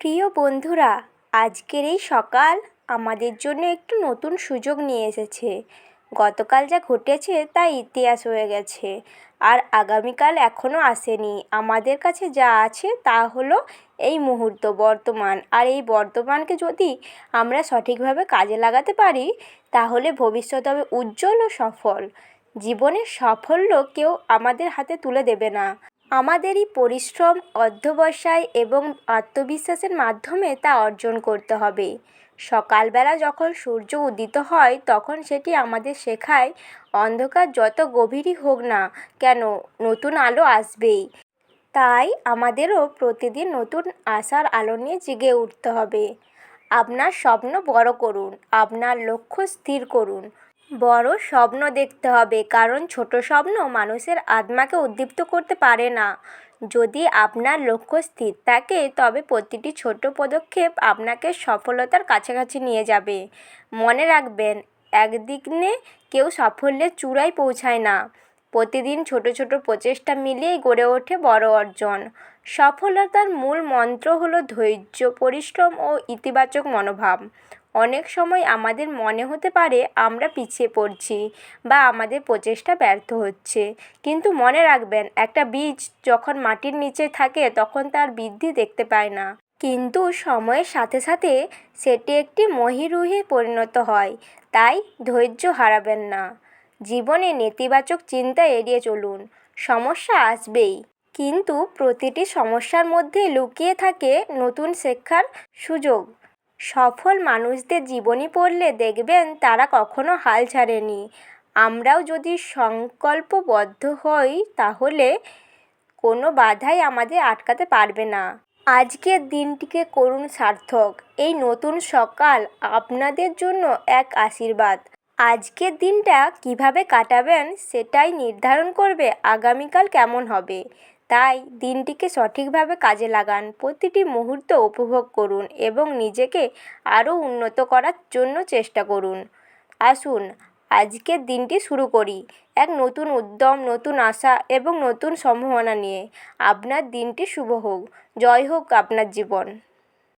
প্রিয় বন্ধুরা, আজকের এই সকাল আমাদের জন্য একটু নতুন সুযোগ নিয়ে এসেছে। গতকাল যা ঘটেছে তা ইতিহাস হয়ে গেছে। আর আগামীকাল এখনও আসেনি। আমাদের কাছে যা আছে তা হলো এই মুহূর্ত বর্তমান। আর এই বর্তমানকে যদি আমরা সঠিকভাবে কাজে লাগাতে পারি, তাহলে ভবিষ্যৎ হবে উজ্জ্বল ও সফল। জীবনের সাফল্য কেউ আমাদের হাতে তুলে দেবে না। আমাদেরই পরিশ্রম, অধ্যবসায় এবং আত্মবিশ্বাসের মাধ্যমে তা অর্জন করতে হবে। সকালবেলা যখন সূর্য উদিত হয়, তখন সেটি আমাদের শেখায়, অন্ধকার যত গভীরই হোক না কেন, নতুন আলো আসবেই। তাই আমাদেরও প্রতিদিন নতুন আশার আলো নিয়ে জেগে উঠতে হবে। আপনার স্বপ্ন বড় করুন, আপনার লক্ষ্য স্থির করুন। বড় স্বপ্ন দেখতে হবে, কারণ ছোট স্বপ্ন মানুষের আত্মাকে উদ্দীপ্ত করতে পারে না। যদি আপনার লক্ষ্য স্থির থাকে, তবে প্রতিটি ছোট পদক্ষেপ আপনাকে সফলতার কাছাকাছি নিয়ে যাবে। মনে রাখবেন, একদিনে কেউ সাফল্যের চূড়ায় পৌঁছায় না। প্রতিদিন ছোট ছোট প্রচেষ্টা মিলিয়েই গড়ে ওঠে বড় অর্জন। সফলতার মূল মন্ত্র হলো ধৈর্য, পরিশ্রম ও ইতিবাচক মনোভাব। অনেক সময় আমাদের মনে হতে পারে আমরা পিছিয়ে পড়ছি বা আমাদের প্রচেষ্টা ব্যর্থ হচ্ছে। কিন্তু মনে রাখবেন, একটা বীজ যখন মাটির নিচে থাকে তখন তার বৃদ্ধি দেখতে পায় না। কিন্তু সময়ের সাথে সাথে সেটি একটি মহিরুহে পরিণত হয়, তাই ধৈর্য হারাবেন না। জীবনে নেতিবাচক চিন্তা এড়িয়ে চলুন, সমস্যা আসবেই। কিন্তু প্রতিটি সমস্যার মধ্যে লুকিয়ে থাকে নতুন শেখার সুযোগ। সফল মানুষদের জীবনী পড়লে দেখবেন তারা কখনো হাল ছাড়েনি। আমরাও যদি সংকল্পবদ্ধ হই, তাহলে কোনো বাধাই আমাদের আটকাতে পারবে না। আজকের দিনটিকে করুন সার্থক। এই নতুন সকাল আপনাদের জন্য এক আশীর্বাদ। আজকের দিনটা কীভাবে কাটাবেন, সেটাই নির্ধারণ করবে আগামীকাল কেমন হবে। তাই দিনটিকে সঠিকভাবে কাজে লাগান, প্রতিটি মুহূর্ত উপভোগ করুন এবং নিজেকে আরও উন্নত করার জন্য চেষ্টা করুন। আসুন, আজকের দিনটি শুরু করি। এক নতুন উদ্যম, নতুন আশা এবং নতুন সম্ভাবনা নিয়ে। আপনার দিনটি শুভ হোক। জয় হোক আপনার জীবন।